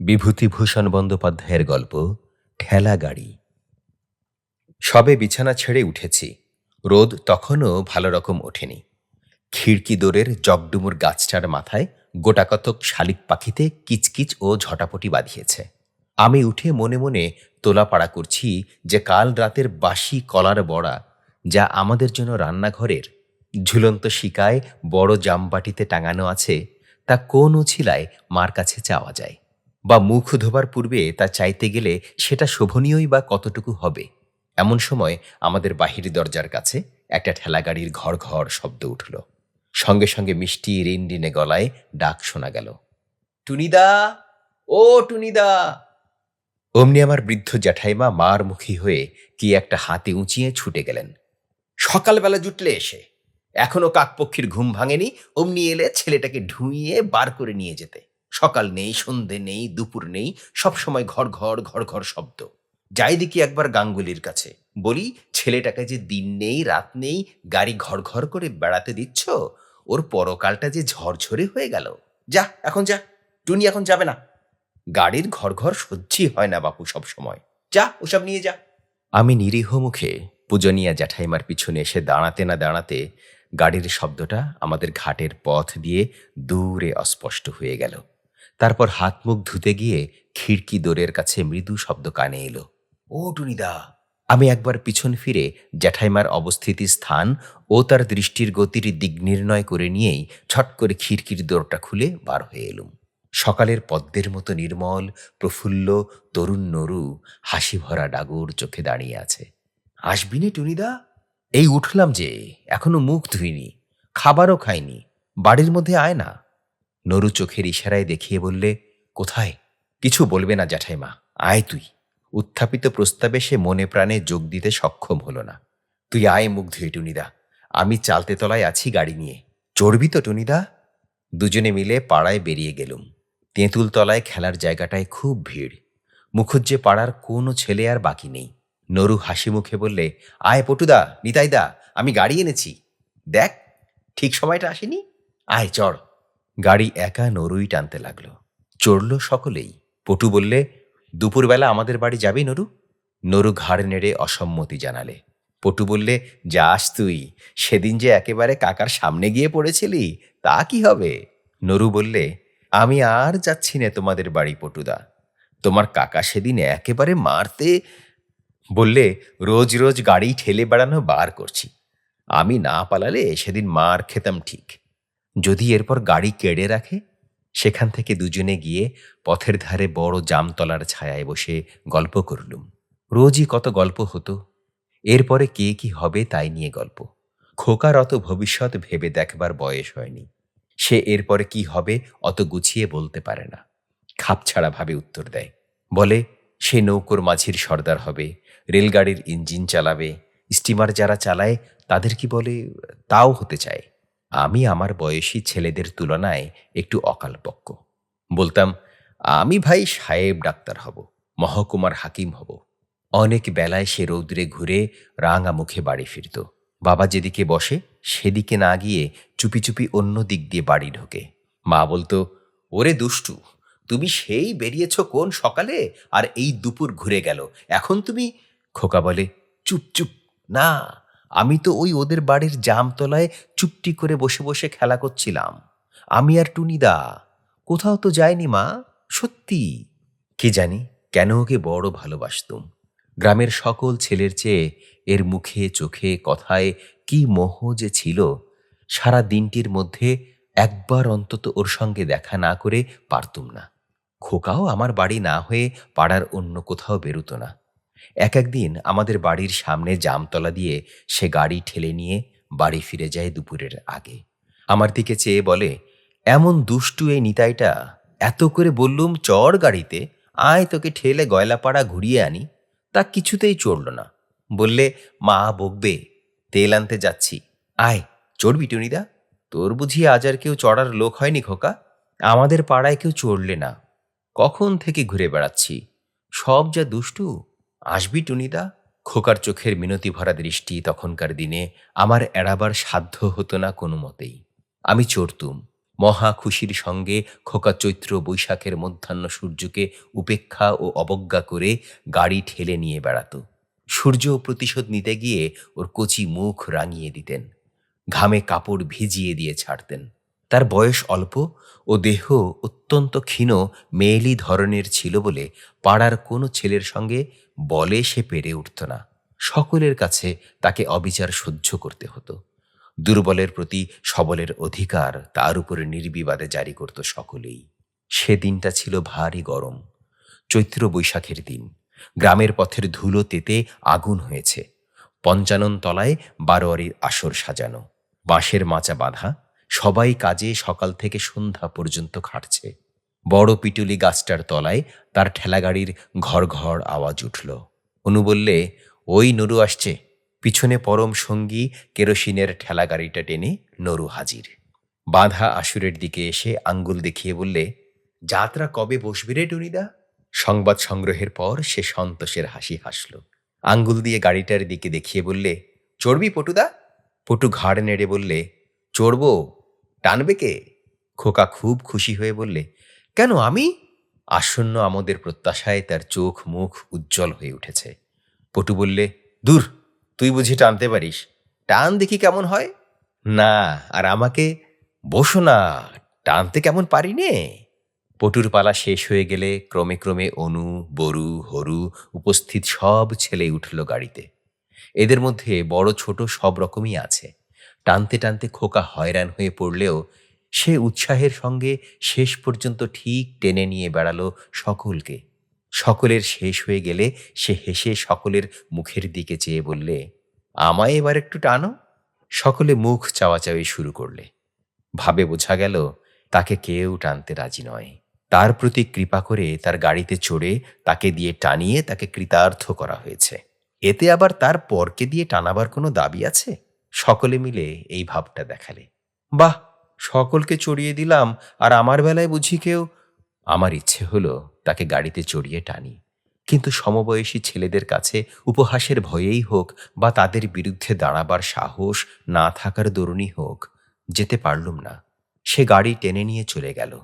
বিভূতিভূষণ বন্দ্যোপাধ্যায়ের গল্প, ঠেলা গাড়ি। সবে বিছানা ছেড়ে উঠেছি। রোদ তখনও ভালো রকম ওঠেনি। খিড়কি দোরের জগডুমুর গাছটার মাথায় গোটাকতক শালিক পাখিতে কিচকিচ ও ঝটাপটি বাঁধিয়েছে। আমি উঠে মনে মনে তোলাপাড়া করছি যে কাল রাতের বাসি কলার বড়া যা আমাদের জন্য রান্নাঘরের ঝুলন্ত শিকায় বড় জামবাটিতে টাঙানো আছে, তা কোন উছিলায় মার কাছে চাওয়া যায়? বা মুখ ধোবার পূর্বে তা চাইতে গেলে সেটা শোভনীয়ই বা কতটুকু হবে? এমন সময় আমাদের বাহির দরজার কাছে একটা ঠেলাগাড়ির ঘর ঘর শব্দ উঠল। সঙ্গে সঙ্গে মিষ্টি রিনডিনে গলায় ডাক শোনা গেল। টুনিদা! ও টুনিদা! অমনি আমার বৃদ্ধ জ্যাঠাইমা মার মুখী হয়ে কি একটা হাতে উঁচিয়ে ছুটে গেলেন। সকালবেলা জুটলে এসে। এখনও কাকপক্ষীর ঘুম ভাঙেনি, অমনি এলে ছেলেটাকে ঢুইয়ে বার করে নিয়ে যেতে। সকাল নেই, সন্ধে নেই, দুপুর নেই, সব সময় ঘর ঘর ঘর ঘর শব্দ। যাই দেখি একবার গাঙ্গুলির কাছে। বলি, ছেলেটাকে যে দিন নেই, রাত নেই, গাড়ি ঘর ঘর করে বেড়াতে দিচ্ছ? ওর পরকালটা যে ঝরঝরে হয়ে গেল। যা, এখন যা। টুনি এখন যাবে না। গাড়ির ঘর ঘর সহ্যই হয় না বাপু সব সময়। যা, ওসব নিয়ে যা। আমি নিরীহ মুখে পূজনীয়া জ্যাঠাইমার পিছনে এসে দাঁড়াতে না দাঁড়াতে গাড়ির শব্দটা আমাদের ঘাটের পথ দিয়ে দূরে অস্পষ্ট হয়ে গেল। তারপর হাত মুখ ধুতে গিয়ে খিড়কি দোরের কাছে মৃদু শব্দ কানে এলো, ও টুনিদা! আমি একবার পিছন ফিরে জ্যাঠাইমার অবস্থিতি স্থান ও তার দৃষ্টির গতির দিক নির্ণয় করে নিয়েই ছট করে খিড়কির দোরটা খুলে বার হয়ে এলুম। সকালের পদ্মের মতো নির্মল, প্রফুল্ল, তরুণ নরু হাসি ভরা ডাগর চোখে দাঁড়িয়ে আছে। আসবি টুনিদা? এই উঠলাম যে, এখনও মুখ ধুইনি, খাবারও খাইনি, বাড়ির মধ্যে আয় না। নরু চোখের ইশারায় দেখিয়ে বললে, কোথায়? কিছু বলবে না জ্যাঠাইমা, আয় তুই। উত্থাপিত প্রস্তাবে সে মনে প্রাণে যোগ দিতে সক্ষম হলো না। তুই আয় মুখ ধুয়ে, টুনিদা। আমি চালতে তলায় আছি গাড়ি নিয়ে। চড়বি তো, টুনিদা? দুজনে মিলে পাড়ায় বেরিয়ে গেলুম। তেঁতুল তলায় খেলার জায়গাটায় খুব ভিড়। মুখুজ্জে পাড়ার কোনো ছেলে আর বাকি নেই। নরু হাসি মুখে বললে, আয় পটুদা, নিতাইদা, আমি গাড়ি এনেছি। দেখ, ঠিক সময়টা আসেনি। আয়, চড়। গাড়ি একা নরুই টানতে লাগল। চড়ল সকলেই। পটু বললে, দুপুরবেলা আমাদের বাড়ি যাবি নরু? নরু ঘাড় নেড়ে অসম্মতি জানালে। পটু বললে, যাস তুই, সেদিন যে একেবারে কাকার সামনে গিয়ে পড়েছিলি, তা কি হবে? নরু বললে, আমি আর যাচ্ছি না তোমাদের বাড়ি, পটুদা। তোমার কাকা সেদিন একেবারে মারতে বললে, রোজ রোজ গাড়ি ঠেলে বেড়ানো বার করছি। আমি না পালালে সেদিন মার খেতাম ঠিক। যদি এরপর গাড়ি কেড়ে রাখে, সেখান থেকে দুজনে গিয়ে পথের ধারে বড় জামতলার ছায়ায় বসে গল্প করলুম। রোজই কত গল্প হতো। এরপরে কে কি হবে তাই নিয়ে গল্প। খোকার অত ভবিষ্যৎ ভেবে দেখবার বয়স হয়নি। সে এরপরে কি হবে অত গুছিয়ে বলতে পারে না। খাপছাড়া ভাবে উত্তর দেয়। বলে, সে নৌকোর মাঝির সর্দার হবে, রেলগাড়ির ইঞ্জিন চালাবে, স্টিমার যারা চালায় তাদের কি বলে, তাও হতে চায়। আমি আমার বয়সী ছেলেদের তুলনায় একটু অকালপক্ক। বলতাম, আমি ভাই সাহেব ডাক্তার হব, মহকুমার হাকিম হব। অনেক বেলায় সে রৌদ্রে ঘুরে রাঙা মুখে বাড়ি ফিরত। বাবা যেদিকে বসে, সেদিকে না গিয়ে চুপি চুপি অন্য দিক দিয়ে বাড়ি ঢোকে। মা বলতো, ওরে দুষ্টু, তুমি সেই বেরিয়েছ কোন সকালে? আর এই দুপুর ঘুরে গেল, এখন তুমি? খোকা বলে, চুপ চুপ, না। আমি তো ওই ওদের বাড়ির জামতলায় চুপটি করে বসে বসে খেলা করছিলাম। আমি আর টুনিদা কোথাও তো যায়নি মা, সত্যি। কে জানি কেন ওকে বড় ভালোবাসতুম। গ্রামের সকল ছেলের চেয়ে এর মুখে চোখে কথায় কি মোহ যে ছিল, সারা দিনটির মধ্যে একবার অন্তত ওর সঙ্গে দেখা না করে পারতুম না। খোকাও আমার বাড়ি না হয়ে পাড়ার অন্য কোথাও বেরুতো না। এক একদিন আমাদের বাড়ির সামনে জামতলা দিয়ে সে গাড়ি ঠেলে নিয়ে বাড়ি ফিরে যায় দুপুরের আগে। আমার দিকে চেয়ে বলে, এমন দুষ্টু এই নিতাইটা, এত করে বললুম চড় গাড়িতে, আয় তোকে ঠেলে গয়লাপাড়া ঘুরিয়ে আনি। তা কিছুতেই চড়ল না। বললে, মা, বকবে, তেল আনতে যাচ্ছি। আয়, চড়বি টুনিদা। তোর বুঝি আজ আর কেউ চড়ার লোক হয়নি খোকা। আমাদের পাড়ায় কেউ চড়লে না। কখন থেকে ঘুরে বেড়াচ্ছি? সব যা দুষ্টু। আসবি টুনিদা? খোকার চোখের মিনতি ভরা দৃষ্টি তখনকার দিনে আমার এড়াবার সাধ্য হতো না কোনো মতেই। আমি চড়তুম মহা খুশির সঙ্গে খোকা চৈত্র বৈশাখের মধ্যাহ্ন সূর্যকে উপেক্ষা ও অবজ্ঞা করে গাড়ি ঠেলে নিয়ে বেড়াতো। সূর্য প্রতিশোধ নিতে গিয়ে ওর কচি মুখ রাঙিয়ে দিতেন। ঘামে কাপড় ভিজিয়ে দিয়ে ছাড়তেন। তার বয়স অল্প ও দেহ অত্যন্ত ক্ষীণ, মেয়েলি ধরনের ছিল বলে পাড়ার কোনো ছেলের সঙ্গে বলে সে পেরে উঠত না। সকলের কাছে তাকে অবিচার সহ্য করতে হতো। দুর্বলের প্রতি সবলের অধিকার তার উপরে নির্বিবাদে জারি করত সকলেই। সে দিনটা ছিল ভারী গরম। চৈত্র বৈশাখের দিন। গ্রামের পথের ধুলো তেতে আগুন হয়েছে। পঞ্চানন তলায় বারোয়ারির আসর সাজানো। বাঁশের মাচা বাঁধা। সবাই কাজে সকাল থেকে সন্ধ্যা পর্যন্ত খাটছে। বড় পিটুলি গাছটার তলায় তার ঠেলাগাড়ির ঘর ঘর আওয়াজ উঠল। অনু বললে, ওই নরু আসছে। পিছনে পরম সঙ্গী কেরোসিনের ঠেলাগাড়িটা টেনে নরু হাজির। বাঁধা আসুরের দিকে এসে আঙ্গুল দেখিয়ে বললে, যাত্রা কবে বসবি রে টুনিদা? সংবাদ সংগ্রহের পর সে সন্তোষের হাসি হাসল। আঙ্গুল দিয়ে গাড়িটার দিকে দেখিয়ে বললে, চড়বি পটুদা? পটু ঘাড় নেড়ে বললে চড়বো? টানবে কে? খোকা খুব খুশি হয়ে বললে, কেন আমি? আসন্ন আমাদের প্রত্যাশায় তার চোখ মুখ উজ্জ্বল হয়ে উঠেছে। পটু বললে, দূর, তুই বুঝি টানতে পারিস। টান দেখি কেমন হয়? না, আর আমাকে বসো না, টানতে কেমন পারি নে? পটুর পালা শেষ হয়ে গেলে ক্রমে ক্রমে অনু, বরু, হরু উপস্থিত সব ছেলে উঠল গাড়িতে। এদের মধ্যে বড় ছোট সব রকমই আছে। টানতে টানতে খোকা হয়রান হয়ে পড়লেও সে উৎসাহের সঙ্গে শেষ পর্যন্ত ঠিক টেনে নিয়ে বেড়ালো সকলকে। সকলের শেষ হয়ে গেলে সে হেসে সকলের মুখের দিকে চেয়ে বললে, আমায় এবার একটু টানো। সকলে মুখ চাওয়াচাওয়ি শুরু করলে। ভাবে বোঝা গেল, তাকে কেউ টানতে রাজি নয়। তার প্রতি কৃপা করে তার গাড়িতে চড়ে তাকে দিয়ে টানিয়ে তাকে কৃতার্থ করা হয়েছে। এতে আবার তার পরকে দিয়ে টানাবার কোনো দাবি আছে? সকলে মিলে এই ভাবটা দেখালে। বাহ, সকলকে চড়িয়ে দিলাম, আর আমার বেলায় বুঝি কেউ? আমার ইচ্ছে হলো তাকে গাড়িতে চড়িয়ে টানি। কিন্তু সমবয়সী ছেলেদের কাছে উপহাসের ভয়েই হোক বা তাদের বিরুদ্ধে দাঁড়াবার সাহস না থাকার দরুণই হোক, যেতে পারলুম না। সে গাড়ি টেনে নিয়ে চলে গেল।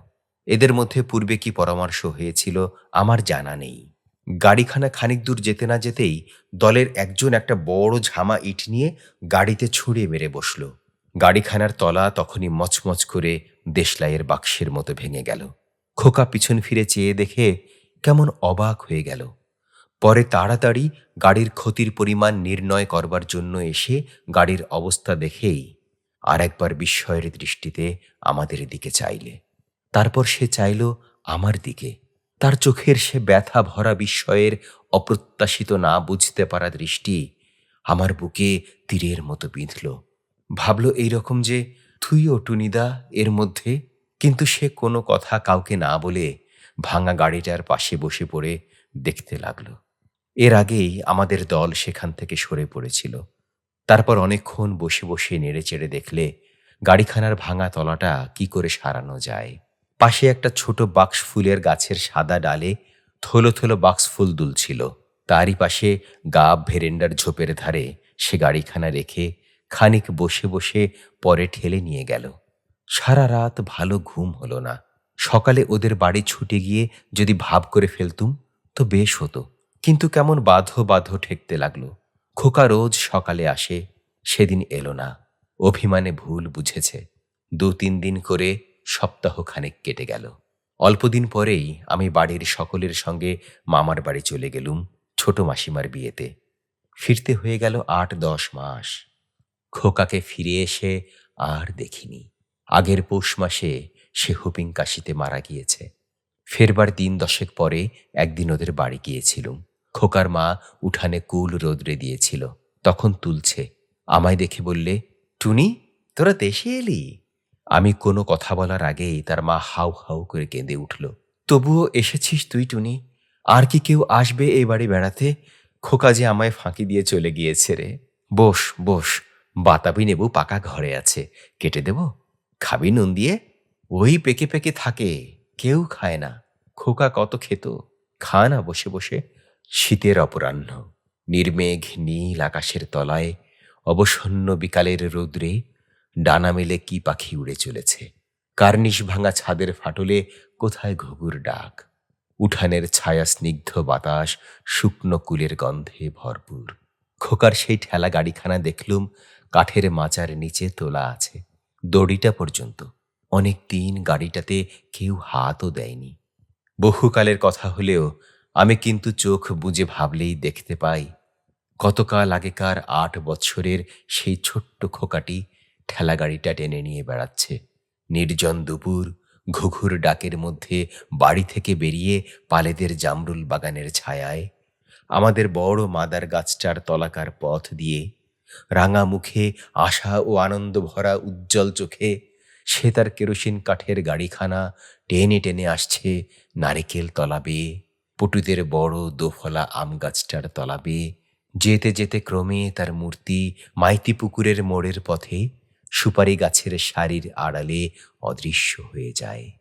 এদের মধ্যে পূর্বে কি পরামর্শ হয়েছিল আমার জানা নেই। গাড়িখানা খানিক দূর যেতে না যেতেই দলের একজন একটা বড় ঝামা ইট নিয়ে গাড়িতে ছুঁড়ে মেরে বসল। গাড়িখানার তলা তখনই মচমচ করে দেশলাইয়ের বাক্সের মতো ভেঙে গেল। খোকা পিছন ফিরে চেয়ে দেখে কেমন অবাক হয়ে গেল। পরে তাড়াতাড়ি গাড়ির ক্ষতির পরিমাণ নির্ণয় করবার জন্য এসে গাড়ির অবস্থা দেখেই আর একবার বিস্ময়ের দৃষ্টিতে আমাদের দিকে চাইলে। তারপর সে চাইল আমার দিকে। তার চোখের সে ব্যথা ভরা বিস্ময়ের অপ্রত্যাশিত না বুঝতে পারা দৃষ্টি আমার বুকে তীরের মতো বিঁধল। ভাবল এইরকম যে থুইও টুনিদা এর মধ্যে, কিন্তু সে কোনো কথা কাউকে না বলে ভাঙা গাড়িটার পাশে বসে পড়ে দেখতে লাগল। এর আগেই আমাদের দল সেখান থেকে সরে পড়েছিল। তারপর অনেকক্ষণ বসে বসে নেড়ে চেড়ে দেখলে গাড়িখানার ভাঙা তলাটা কি করে সারানো যায়। পাশে একটা ছোট বাক্স ফুলের গাছের সাদা ডালে থলো থলো বাক্স ফুল দুলছিল। তারই পাশে গা ভেরেন্ডার ঝোপের ধারে সে গাড়িখানা রেখে খানিক বসে বসে পরে ঠেলে নিয়ে গেল। সারা রাত ভালো ঘুম হলো না। সকালে ওদের বাড়ি ছুটে গিয়ে যদি ভাব করে ফেলতুম, তো বেশ হতো। কিন্তু কেমন বাধ্য বাধ্য ঠেকতে লাগল। খোকা রোজ সকালে আসে, সেদিন এলো না। অভিমানে ভুল বুঝেছে। দু তিন দিন করে সপ্তাহ খানেক কেটে গেল। অল্পদিন পরেই আমি বাড়ির সকলের সঙ্গে মামার বাড়ি চলে গেলুম ছোট মাসিমার বিয়েতে। ফিরতে হয়ে গেল আট দশ মাস। খোকাকে ফিরে এসে আর দেখিনি। আগের পৌষ মাসে সে হুপিং কাশিতে মারা গিয়েছে। ফেরবার দিন দশেক পরে একদিন ওদের বাড়ি গিয়েছিলুম। খোকার মা উঠানে কুল রোদ্রে দিয়েছিল। তখন তুলছে। আমায় দেখে বললে, টুনি, তোরা দেশে এলি? আমি কোনো কথা বলার আগেই তার মা হাউ হাউ করে কেঁদে উঠল। তবুও এসেছিস তুই, টুনি? আর কি কেউ আসবে এই বাড়ি বেড়াতে? খোকা যে আমায় ফাঁকি দিয়ে চলে গিয়েছে রে। বস বস, বাতাবি নেবু পাকা ঘরে আছে। কেটে দেব? খাবি নুন দিয়ে? ওই পেকে পেকে থাকে, কেউ খায় না। খোকা কত খেত। খা না বসে বসে। শীতের অপরাহ্ন। নির্মেঘ নীল আকাশের তলায়, অবসন্ন বিকালের রৌদ্রে ডানা মেলে কি পাখি উড়ে চলেছে? কার্নিশ ভাঙা ছাদের ফাটলে কোথায় ঘুঘুর ডাক? উঠানের ছায়া স্নিগ্ধ বাতাস শুকনো কুলের গন্ধে ভরপুর। খোকার সেই ঠেলা গাড়িখানা দেখলুম, কাঠের মাচার নিচে তোলা আছে। দড়িটা পর্যন্ত। অনেক দিন গাড়িটাতে কেউ হাতও দেয়নি। বহুকালের কথা হলেও আমি কিন্তু চোখ বুজে ভাবলেই দেখতে পাই, কতকাল আগেকার আট বছরের সেই ছোট্ট খোকাটি ঠেলা গাড়িটা টেনে নিয়ে বেড়াচ্ছে। নির্জন দুপুর ঘুঘুর ডাকের মধ্যে বাড়ি থেকে বেরিয়ে পালেদের জামরুল বাগানের ছায়ায়। আমাদের বড় মাদার গাছটার তলাকার পথ দিয়ে রাঙা মুখে আশা ও আনন্দ ভরা উজ্জ্বল চোখে সে তার কেরোসিন কাঠের গাড়িখানা টেনে টেনে আসছে নারিকেল তলাবে পটুদের বড় দোফলা আম গাছটার তলাবে যেতে যেতে ক্রমে তার মূর্তি মাইতি পুকুরের মোড়ের পথে সুপারি গাছের শাড়ির আড়ালে অদৃশ্য হয়ে যায়।